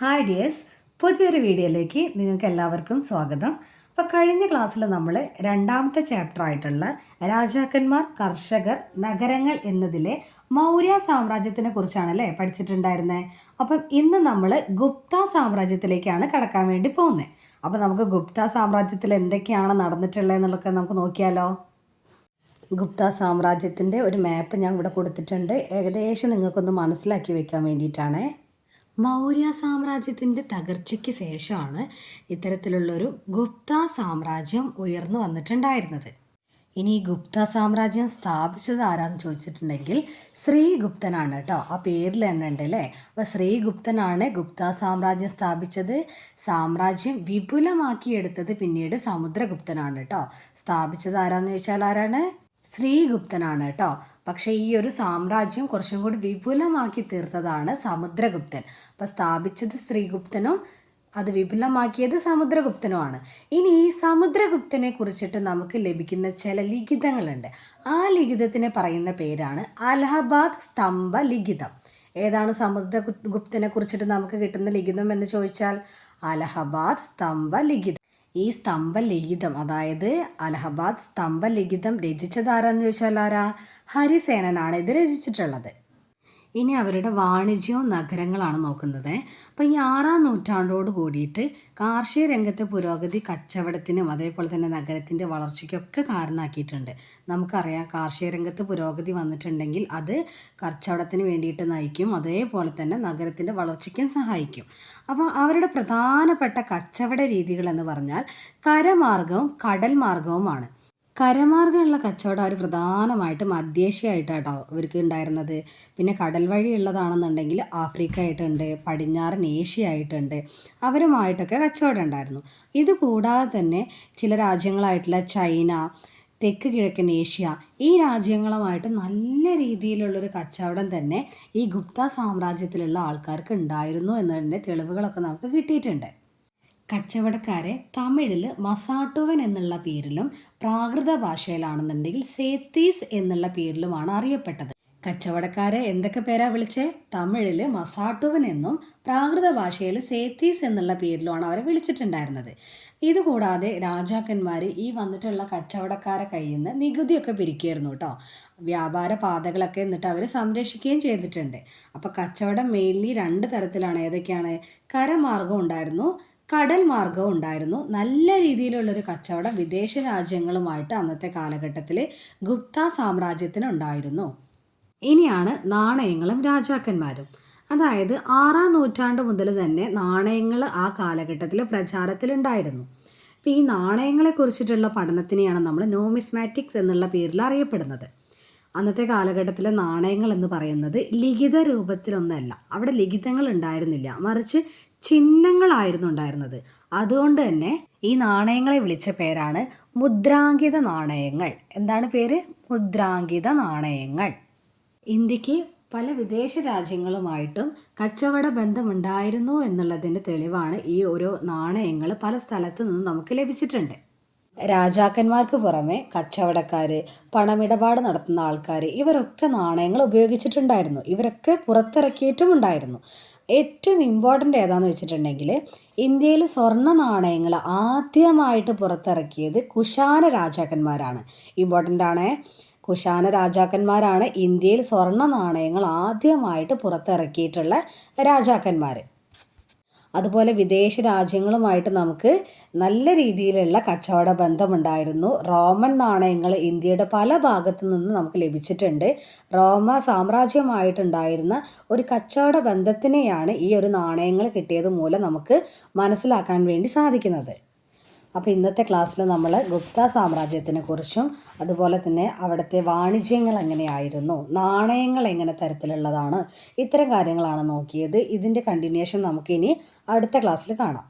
Hi dears പുതിയൊരു വീഡിയോയിലേക്ക് നിങ്ങൾക്ക് എല്ലാവർക്കും സ്വാഗതം. അപ്പോൾ കഴിഞ്ഞ ക്ലാസ്സിൽ നമ്മൾ രണ്ടാമത്തെ ചാപ്റ്റർ ആയിട്ടുള്ള രാജാക്കന്മാർ കർഷകർ നഗരങ്ങൾ എന്നതിലെ മൗര്യ സാമ്രാജ്യത്തിനെ കുറിച്ചാണല്ലേ പഠിച്ചിട്ടുണ്ടായിരുന്നത് അപ്പം ഇന്ന് നമ്മൾ ഗുപ്ത സാമ്രാജ്യത്തിലേക്കാണ് കടക്കാൻ വേണ്ടി പോകുന്നത് അപ്പോൾ നമുക്ക് ഗുപ്ത സാമ്രാജ്യത്തിൽ എന്തൊക്കെയാണ് നടന്നിട്ടുള്ളത് എന്നുള്ളതൊക്കെ നമുക്ക് നോക്കിയാലോ. ഗുപ്ത സാമ്രാജ്യത്തിന്റെ ഒരു മാപ്പ് ഞാൻ ഇവിടെ കൊടുത്തിട്ടുണ്ട്. ഏകദേശം നിങ്ങൾക്കൊന്ന് മനസ്സിലാക്കി വെക്കാൻ വേണ്ടിയിട്ടാണ്. മൗര്യ സാമ്രാജ്യത്തിന്റെ തകർച്ചയ്ക്ക് ശേഷമാണ് ഇത്തരത്തിലുള്ളൊരു ഗുപ്ത സാമ്രാജ്യം ഉയർന്നു വന്നിട്ടുണ്ടായിരുന്നത്. ഇനി ഗുപ്ത സാമ്രാജ്യം സ്ഥാപിച്ചത് ആരാന്ന് ചോദിച്ചിട്ടുണ്ടെങ്കിൽ ശ്രീഗുപ്തനാണ് കേട്ടോ. ആ പേരിൽ തന്നെ ഉണ്ട് അല്ലേ? അപ്പോൾ ശ്രീഗുപ്തനാണ് ഗുപ്ത സാമ്രാജ്യം സ്ഥാപിച്ചത്. സാമ്രാജ്യം വിപുലമാക്കിയെടുത്തത് പിന്നീട് സമുദ്രഗുപ്തനാണ് കേട്ടോ. സ്ഥാപിച്ചത് ആരാന്ന് ചോദിച്ചാൽ ആരാണ്? ശ്രീഗുപ്തനാണ് കേട്ടോ. പക്ഷേ ഈ ഒരു സാമ്രാജ്യം കുറച്ചും കൂടി വിപുലമാക്കി തീർത്തതാണ് സമുദ്രഗുപ്തൻ. അപ്പം സ്ഥാപിച്ചത് ശ്രീഗുപ്തനും അത് വിപുലമാക്കിയത് സമുദ്രഗുപ്തനുമാണ്. ഇനി ഈ സമുദ്രഗുപ്തനെ കുറിച്ചിട്ട് നമുക്ക് ലഭിക്കുന്ന ചില ലിഖിതങ്ങളുണ്ട്. ആ ലിഖിതത്തിനെ പറയുന്ന പേരാണ് അലഹബാദ് സ്തംഭ ലിഖിതം. ഏതാണ് സമുദ്രഗുപ്തനെ കുറിച്ചിട്ട് നമുക്ക് കിട്ടുന്ന ലിഖിതം എന്ന് ചോദിച്ചാൽ അലഹബാദ് സ്തംഭ ലിഖിതം. ഈ സ്തംഭലിഖിതം അതായത് അലഹബാദ് സ്തംഭലിഖിതം രചിച്ചതാരാന്ന് ചോദിച്ചാൽ ആരാ? ഹരിസേനനാണ് ഇത് രചിച്ചിട്ടുള്ളത്. ഇനി അവരുടെ വാണിജ്യവും നഗരങ്ങളാണ് നോക്കുന്നത്. അപ്പോൾ ഈ ആറാം നൂറ്റാണ്ടോട് കൂടിയിട്ട് കാർഷിക രംഗത്തെ പുരോഗതി കച്ചവടത്തിനും അതേപോലെ തന്നെ നഗരത്തിന്റെ വളർച്ചയ്ക്കൊക്കെ കാരണമാക്കിയിട്ടുണ്ട് നമുക്കറിയാം കാർഷിക രംഗത്ത് പുരോഗതി വന്നിട്ടുണ്ടെങ്കിൽ അത് കച്ചവടത്തിന് വേണ്ടിയിട്ട് നയിക്കും അതേപോലെ തന്നെ നഗരത്തിന്റെ വളർച്ചയ്ക്കും സഹായിക്കും. അപ്പോൾ അവരുടെ പ്രധാനപ്പെട്ട കച്ചവട രീതികൾ എന്ന് പറഞ്ഞാൽ കരമാർഗവും കടൽ മാർഗവുമാണ് കരമാർഗമുള്ള കച്ചവടം അവർ പ്രധാനമായിട്ട് മധ്യേഷ്യയായിട്ടാട്ടോ ഇവർക്ക് ഉണ്ടായിരുന്നത്. പിന്നെ കടൽ വഴിയുള്ളതാണെന്നുണ്ടെങ്കിൽ ആഫ്രിക്ക ആയിട്ടുണ്ട് പടിഞ്ഞാറൻ ഏഷ്യ ആയിട്ടുണ്ട് അവരുമായിട്ടൊക്കെ കച്ചവടം ഉണ്ടായിരുന്നു. ഇത് കൂടാതെ തന്നെ ചില രാജ്യങ്ങളായിട്ടുള്ള ചൈന തെക്ക് കിഴക്കൻ ഏഷ്യ ഈ രാജ്യങ്ങളുമായിട്ട് നല്ല രീതിയിലുള്ളൊരു കച്ചവടം തന്നെ ഈ ഗുപ്ത സാമ്രാജ്യത്തിലുള്ള ആൾക്കാർക്ക് ഉണ്ടായിരുന്നു എന്നതിന്റെ തെളിവുകളൊക്കെ നമുക്ക് കിട്ടിയിട്ടുണ്ട്. കച്ചവടക്കാരെ തമിഴിൽ മസാട്ടുവൻ എന്നുള്ള പേരിലും പ്രാകൃത ഭാഷയിലാണെന്നുണ്ടെങ്കിൽ സേത്തീസ് എന്നുള്ള പേരിലുമാണ് അറിയപ്പെട്ടത്. കച്ചവടക്കാരെ എന്തൊക്കെ പേരാ വിളിച്ചേ? തമിഴിൽ മസാട്ടുവൻ എന്നും പ്രാകൃത ഭാഷയിൽ സേത്തീസ് എന്നുള്ള പേരിലുമാണ് അവരെ വിളിച്ചിട്ടുണ്ടായിരുന്നത്. ഇതുകൂടാതെ രാജാക്കന്മാർ ഈ വന്നിട്ടുള്ള കച്ചവടക്കാരെ കയ്യിൽ നിന്ന് നികുതിയൊക്കെ പിരിക്കുമായിരുന്നു കേട്ടോ. വ്യാപാര പാതകളൊക്കെ എന്നിട്ട് അവർ സംരക്ഷിക്കുകയും ചെയ്തിട്ടുണ്ട്. അപ്പോൾ കച്ചവടം മെയിൻലി രണ്ട് തരത്തിലാണ്. ഏതൊക്കെയാണ്? കരമാർഗം ഉണ്ടായിരുന്നു. കടൽ മാർഗവും ഉണ്ടായിരുന്നു. നല്ല രീതിയിലുള്ളൊരു കച്ചവടം വിദേശ രാജ്യങ്ങളുമായിട്ട് അന്നത്തെ കാലഘട്ടത്തിൽ ഗുപ്ത സാമ്രാജ്യത്തിന് ഉണ്ടായിരുന്നു. ഇനിയാണ് നാണയങ്ങളും രാജാക്കന്മാരും. അതായത് ആറാം നൂറ്റാണ്ട് മുതൽ തന്നെ നാണയങ്ങൾ ആ കാലഘട്ടത്തിൽ പ്രചാരത്തിലുണ്ടായിരുന്നു. അപ്പോൾ ഈ നാണയങ്ങളെ കുറിച്ചിട്ടുള്ള പഠനത്തിനെയാണ് നമ്മൾ നോമിസ്മാറ്റിക്സ് എന്നുള്ള പേരിൽ അറിയപ്പെടുന്നത്. അന്നത്തെ കാലഘട്ടത്തിലെ നാണയങ്ങൾ എന്ന് പറയുന്നത് ലിഖിത രൂപത്തിലൊന്നല്ല. അവിടെ ലിഖിതങ്ങൾ ഉണ്ടായിരുന്നില്ല. മറിച്ച് ചിഹ്നങ്ങളായിരുന്നു ഉണ്ടായിരുന്നത്. അതുകൊണ്ട് തന്നെ ഈ നാണയങ്ങളെ വിളിച്ച പേരാണ് മുദ്രാങ്കിത നാണയങ്ങൾ. എന്താണ് പേര്? മുദ്രാങ്കിത നാണയങ്ങൾ. ഇന്ത്യയ്ക്ക് പല വിദേശ രാജ്യങ്ങളുമായിട്ടും കച്ചവട ബന്ധമുണ്ടായിരുന്നു എന്നുള്ളതിന്റെ തെളിവാണ് ഈ ഓരോ നാണയങ്ങൾ പല സ്ഥലത്തു നിന്നും നമുക്ക് ലഭിച്ചിട്ടുണ്ട്. രാജാക്കന്മാർക്ക് പുറമെ കച്ചവടക്കാർ പണമിടപാട് നടത്തുന്ന ആൾക്കാർ ഇവരൊക്കെ നാണയങ്ങൾ ഉപയോഗിച്ചിട്ടുണ്ടായിരുന്നു. ഇവരൊക്കെ പുറത്തിറക്കിയിട്ടും ഉണ്ടായിരുന്നു ഏറ്റവും ഇമ്പോർട്ടന്റ് ഏതാണെന്ന് വെച്ചിട്ടുണ്ടെങ്കിൽ ഇന്ത്യയിൽ സ്വർണ നാണയങ്ങൾ ആദ്യമായിട്ട് പുറത്തിറക്കിയത് കുശാന രാജാക്കന്മാരാണ്. ഇമ്പോർട്ടന്റ് ആണ്. കുശാന രാജാക്കന്മാരാണ് ഇന്ത്യയിൽ സ്വർണ നാണയങ്ങൾ ആദ്യമായിട്ട് പുറത്തിറക്കിയിട്ടുള്ള രാജാക്കന്മാർ അതുപോലെ വിദേശ രാജ്യങ്ങളുമായിട്ട് നമുക്ക് നല്ല രീതിയിലുള്ള കച്ചവട ബന്ധമുണ്ടായിരുന്നു. റോമൻ നാണയങ്ങൾ ഇന്ത്യയുടെ പല ഭാഗത്തു നിന്ന് നമുക്ക് ലഭിച്ചിട്ടുണ്ട്. റോമ സാമ്രാജ്യമായിട്ടുണ്ടായിരുന്ന ഒരു കച്ചവട ബന്ധത്തിനെയാണ് ഈ ഒരു നാണയങ്ങൾ കിട്ടിയത് മൂലം നമുക്ക് മനസ്സിലാക്കാൻ വേണ്ടി സാധിക്കുന്നത്. അപ്പോൾ ഇന്നത്തെ ക്ലാസ്സിൽ നമ്മൾ ഗുപ്ത സാമ്രാജ്യത്തിനെ കുറിച്ചും അതുപോലെ തന്നെ അവിടുത്തെ വാണിജ്യങ്ങൾ എങ്ങനെയായിരുന്നു നാണയങ്ങൾ എങ്ങനെ തരത്തിലുള്ളതാണ് ഇത്തരം കാര്യങ്ങളാണ് നോക്കിയത്. ഇതിന്റെ കണ്ടിന്യൂഷൻ നമുക്കിനി അടുത്ത ക്ലാസ്സിൽ കാണാം.